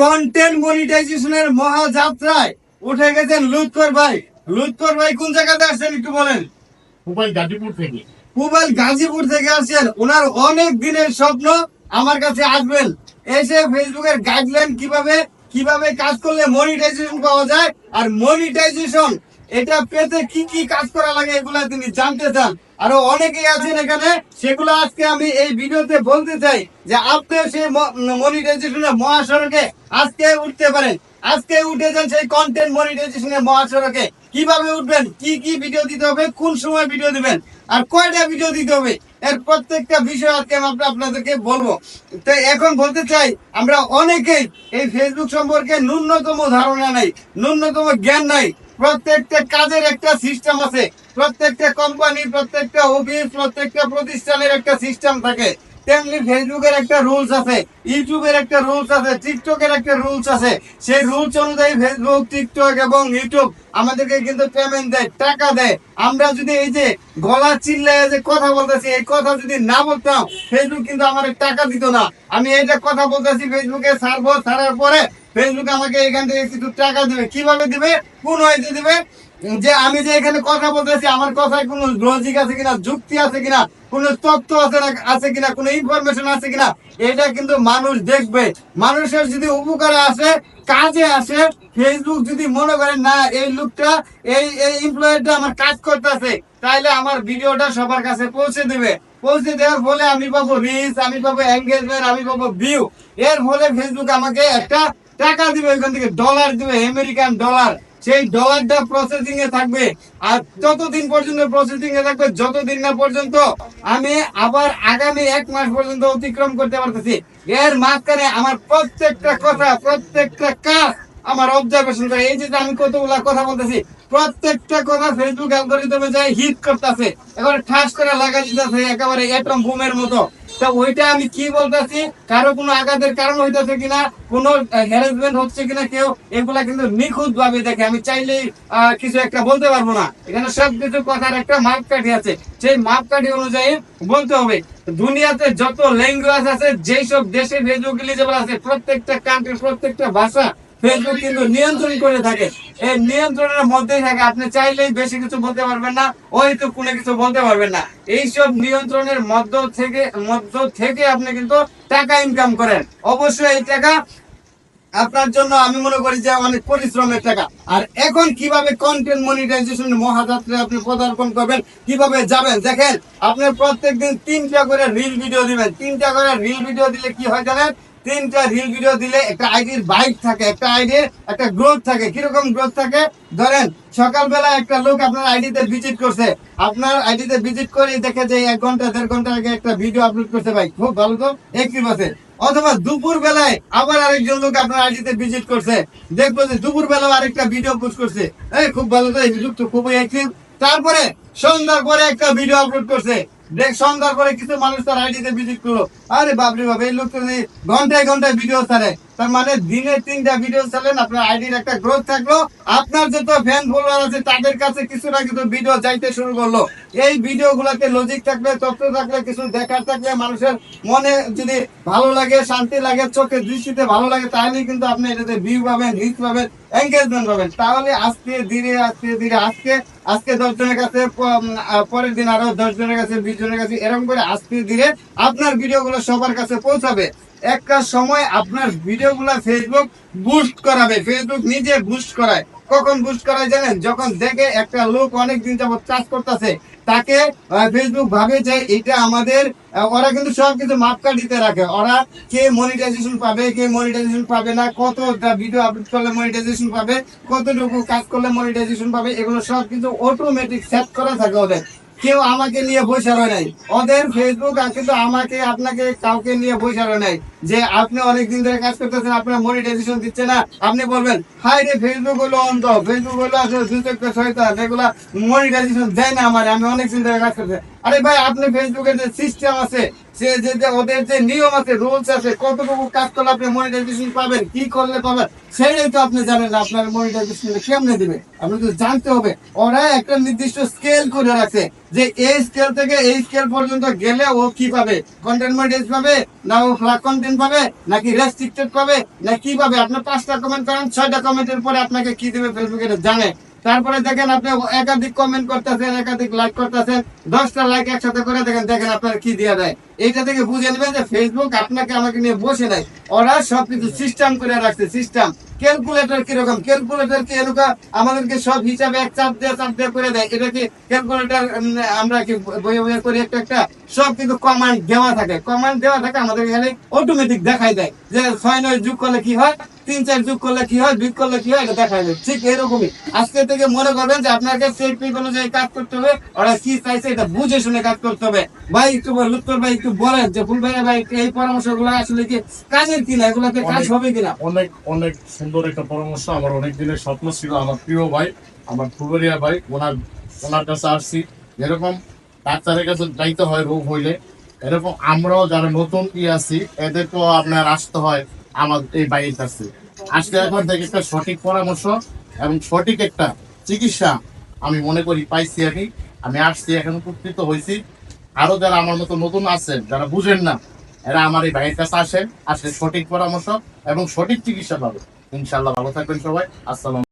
Content মনিটাইজেশনের মহাযাত্রায় উঠে গেছেন লুৎকর ভাই। লুৎকর ভাই কোন জায়গাতে আসছেন একটু বলেন? মোবাইল গাজীপুর থেকে। মোবাইল গাজীপুর থেকে আসছেন। ওনার অনেক দিনের স্বপ্ন আমার কাছে আসবেন। এসে ফেসবুকের গাইডলাইন কীভাবে কীভাবে কাজ করলে মনিটাইজেশন পাওয়া যায় আর মনিটাইজেশন এটা পেতে কি কি কাজ করা লাগে এগুলা তিনি জানতে চান। আরও অনেকেই আছেন এখানে, সেগুলো আজকে আমি এই ভিডিওতে বলতে চাই যে আপনি সেই মনিটাইজেশনের মহাসড়কে আজকে উঠতে পারেন। আজকে উঠে যান সেই কন্টেন্ট মনিটাইজেশনের মহাসড়কে। কীভাবে উঠবেন? কি কি ভিডিও দিতে হবে? কোন সময় ভিডিও দিবেন? আর কয়টা ভিডিও দিতে হবে? এর প্রত্যেকটা বিষয় আজকে আমি আপনা- আপনাদেরকে বলব। তো এখন বলতে চাই, আমরা অনেকেই এই ফেসবুক সম্পর্কে ন্যূনতম ধারণা নাই, ন্যূনতম জ্ঞান নাই। প্রত্যেকটা কাজের একটা সিস্টেম আছে। প্রত্যেকটা কোম্পানি প্রত্যেকটা অফিস প্রত্যেকটা প্রতিষ্ঠানের একটা সিস্টেম থাকে। তেমনি ফেসবুকের একটা রুলস আছে, ইউটিউবের একটা রুলস আছে, টিকটকের একটা রুলস আছে। সেই রুলস অনুযায়ী ফেসবুক, টিকটক এবং ইউটিউব আমাদেরকে কিন্তু পেমেন্ট দেয়, টাকা দেয়। আমরা যদি এই যে গলা চিল্লায় যে কথা বলতেছি, এই কথা যদি না বলতাম, ফেসবুক কিন্তু আমার টাকা দিত না। আমি এইটা কথা বলতেছি, ফেসবুকে ছাড়বো ছাড়ার পরে ফেসবুক আমাকে এখান থেকে কিছু টাকা দিবে। কীভাবে দিবে? কোন হয়েছে দিবে? যে আমি যে এখানে কথা বলতেছি, আমার কথায় কোনো লজিক আছে কিনা, যুক্তি আছে কিনা, কোনো তথ্য আছে না আছে কিনা, কোনো ইনফরমেশন আছে কিনা, এটা কিন্তু মানুষ দেখবে। মানুষের যদি উপকারে আসে, কাজে আসে ফেসবুক যদি মনে করে, না, এই লোকটা, এই এই এমপ্লয়ারটা আমার কাজ করতেছে, তাইলে আমার ভিডিওটা সবার কাছে পৌঁছে দেবে। পৌঁছে দেওয়ার ফলে আমি পাবো রিচ আমি পাবো এঙ্গেজমেন্ট আমি পাবো ভিউ এর ফলে ফেসবুক আমাকে একটা টাকা দিবে, ওইখান থেকে ডলার দিবে আমেরিকান ডলার সেই ডলারটা প্রসেসিং এ থাকবে। আর যতদিন পর্যন্ত প্রসেসিং এ থাকবে, যতদিন না পর্যন্ত আমি আবার আগামী এক মাস পর্যন্ত অতিক্রম করতে পারতেছি। এর মাঝখানে আমার প্রত্যেকটা কথা, প্রত্যেকটা কাজ আমার অবজারভেশন করে। এই যে আমি কতগুলা কথা বলতেছি, প্রত্যেকটা কথা ফেসবুক অ্যালগরিদমে যায় হিট করতেছে। এবারে ঠাস করে লাগা দিতেছে, একেবারে এটম বুমের মতো। ওইটা আমি কি বলতেছি? কারও কোনো আঘাতের কারণ হইতেছে কিনা হচ্ছে কিনা কেউ, এগুলা কিন্তু নিখুঁত ভাবে দেখে। আমি চাইলেই কিছু একটা বলতে পারব না। এখানে সব কিছু কথার একটা মাপকাঠি আছে। সেই মাপকাঠি অনুযায়ী বলতে হবে, দুনিয়াতে যত ল্যাঙ্গুয়েজ আছে যেই সব দেশে ফেসবুক এলিজেবল আছে, প্রত্যেকটা কান্ট্রি প্রত্যেকটা ভাষা ফেসবুক কিন্তু নিয়ন্ত্রণ করে থাকে। এই নিয়ন্ত্রণের মধ্যেই থাকে। আপনি চাইলেই বেশি কিছু বলতে পারবেন না তো কোনো কিছু বলতে পারবেন না। এইসব নিয়ন্ত্রণের মধ্য থেকে মধ্য থেকে আপনি কিন্তু টাকা ইনকাম করেন। অবশ্যই এই টাকা আপনার জন্য আমি মনে করি যে অনেক পরিশ্রমের টাকা। আর এখন কীভাবে কন্টেন্ট মনিটাইজেশন মহাযাত্রে আপনি পদার্পণ করবেন, কীভাবে যাবেন? দেখেন, আপনি প্রত্যেকদিন তিনটা করে রিল ভিডিও দিবেন। তিনটা করে রিল ভিডিও দিলে কি হয় জানেন? তিনটা রিল ভিডিও দিলে একটা আইডির বাইক থাকে, একটা আইডির একটা গ্রোথ থাকে। কীরকম গ্রোথ থাকে? ধরেন, সকালবেলা একটা লোক আপনার আইডিতে ভিজিট করছে। আপনার আইডিতে ভিজিট করে দেখে যে এক ঘণ্টা, দেড় ঘণ্টা আগে একটা ভিডিও আপলোড করছে ভাই। খুব ভালো অথবা দুপুর বেলায় আবার আরেকজন লোক আপনার আইডিতে ভিজিট করছে। দেখব যে দুপুর বেলাও আরেকটা ভিডিও পোস্ট করছে। এই খুব ভালো তো, এই লোক তো খুবই অ্যাক্টিভ তারপরে সন্ধ্যার পরে একটা ভিডিও আপলোড করছে। দেখ, সন্ধ্যার পরে কিছু মানুষ তার আইডিতে ভিজিট করল। আরে বাপরে বাপ, এই লোক তো ঘন্টায় ঘন্টায় ভিডিও ছাড়ে। তার মানে দিনে তিনটা ভিডিও ছাড়লেন, আপনার আইডির একটা গ্রোথ থাকল। আপনার যত ফ্যান ফলোয়ার আছে, তাদের কাছে কিছু না কিছু ভিডিও যাইতে শুরু করল। এই ভিডিও গুলাতে লজিক থাকলে, তথ্য থাকলে, কিছু দেখার থাকলে মানুষের মনে যদি ভালো লাগে, শান্তি লাগে চোখে দৃষ্টিতে ভালো লাগে তাহলে কিন্তু আপনি এটাতে ভিউ পাবেন রিচ পাবেন এঙ্গেজমেন্ট পাবেন। তাহলে আজকে ধীরে আজকে ধীরে, আজকে আজকে দশ জনের কাছে পরের দিন আরও দশ জনের কাছে, বিশ জনের কাছে, এরকম করে আজকে ধীরে আপনার ভিডিওগুলো সবার কাছে পৌঁছাবে। একটা সময় আপনার ভিডিওগুলো ফেসবুক বুস্ট করাবে। ফেসবুক নিজে বুস্ট করায়। কখন বুস্ট করায় জানেন? যখন দেখে একটা লোক অনেক দিন যাবত কাজ করতেছে, তাকে ফেসবুক ভাবে যে এটা আমাদের ওরা কিন্তু সব কিছু মাপকাঠিতে রাখে। ওরা কে মনিটাইজেশন পাবে, কে মনিটাইজেশন পাবে না, কতটা ভিডিও আপলোড করলে মনিটাইজেশন পাবে, কতটুকু কাজ করলে মনিটাইজেশন পাবে, এগুলো সব কিন্তু অটোমেটিক সেট করা থাকে ওদের। কেউ আমাকে নিয়ে বসে নাই। ওদের ফেসবুক কিন্তু আমাকে আপনাকে কাউকে নিয়ে বসে নাই যে আপনি অনেকদিন ধরে কাজ করতেছেন, আপনার মনিটাইজেশন দিচ্ছে না। আপনি বলবেন হাই রে ফেসবুক হলো অন্ধ ফেসবুক হলো আসলে সুযোগ সহায়তা যেগুলা মনিটাইজেশন দেয় না আমার, আমি অনেকদিন ধরে কাজ করতে আরে ভাই, আপনি ফেসবুকের যে সিস্টেম আছে সে যে ওদের যে নিয়ম আছে রুলস আছে, কতটুকু কাজ করলে আপনি মনিটাইজেশন পাবেন, কি করলে পাবেন সেটাই তো আপনি জানেন আপনার মনিটাইজেশন কেমনে দিবে। আপনি তো জানতে হবে, ওরা একটা নির্দিষ্ট স্কেল করে রাখছে যে এই স্কেল থেকে এই স্কেল পর্যন্ত গেলে ও কি পাবে? কন্টেন্ট মনিটাইজ পাবে, না ও ফ্লাগ কন্টেন্ট পাবে, নাকি রেস্ট্রিক্টেড পাবে, না কি পাবে? আপনি পাঁচটা কমেন্ট করেন, ছয়টা কমেন্টের পরে আপনাকে কি দেবে ফেসবুকে জানে। তারপরে দেখেন আপনি একাধিক কমেন্ট করতেছেন, একাধিক লাইক করতেছেন, দশটা লাইক একসাথে করে দেখেন দেখেন আপনার কি দেওয়া দেয়। এইটা থেকে বুঝে নেবেন যে ফেসবুক আপনাকে আমাকে নিয়ে বসে নাই। ওরা সবকিছু সিস্টেম করে রাখছে সিস্টেম ক্যালকুলেটর কীরকম? ক্যালকুলেটর কি এরকম আমাদেরকে সব হিসাবে এক চাপ দিয়ে চাপ দিয়ে করে দেয়। এটা কি ক্যালকুলেটর আমরা কি বইয়ে বইয়ে করি একটা একটা? সব কিন্তু কমান্ড দেওয়া থাকে। কমান্ড দেওয়া থাকে আমাদের এখানে অটোমেটিক দেখাই দেয়। যে ছয় নয় যুগ করলে কি হয়? তিন চার যোগ করলে কি হয় বিয়োগ করলে কি হয় এটা দেখা দেয়। ঠিক এরকমই। আজকে থেকে মনে করবেন যে আপনাকে টেকনিক অনুযায়ী কাজ করতে হবে ওরা কি চাইছে এটা বুঝে শুনে কাজ করতে হবে। ভাই একটু লুৎফর ভাই একটু বলেন যে ফুল ভাই ভাই এই পরামর্শগুলো আসলে কি কাজের কিনা? এগুলাতে কাজ হবে কিনা? অনেক অনেক সুন্দর একটা পরামর্শ। আমার অনেক দিনের স্বপ্ন ছিল আমার প্রিয় ভাই আমার ফুলবাড়িয়া ভাই ওনার ওনার কাছে আসছি। যেরকম ডাক্তারের কাছে যাইতে হয় রোগ হইলে এরকম আমরাও যারা নতুন কি আছি এদেরকেও আপনার আসতে হয়। আমার এই কাছে আজকে এখন থেকে একটা সঠিক পরামর্শ এবং সঠিক একটা চিকিৎসা আমি মনে করি পাইছি আমি আমি আসছি, এখন উপকৃত হয়েছি। আরও যারা আমার মতো নতুন আছেন, যারা বুঝেন না, এরা আমার এই ভাইয়ের কাছে আসেন, আসলে সঠিক পরামর্শ এবং সঠিক চিকিৎসা পাবে ইনশাল্লাহ ভালো থাকবেন সবাই। আসসালাম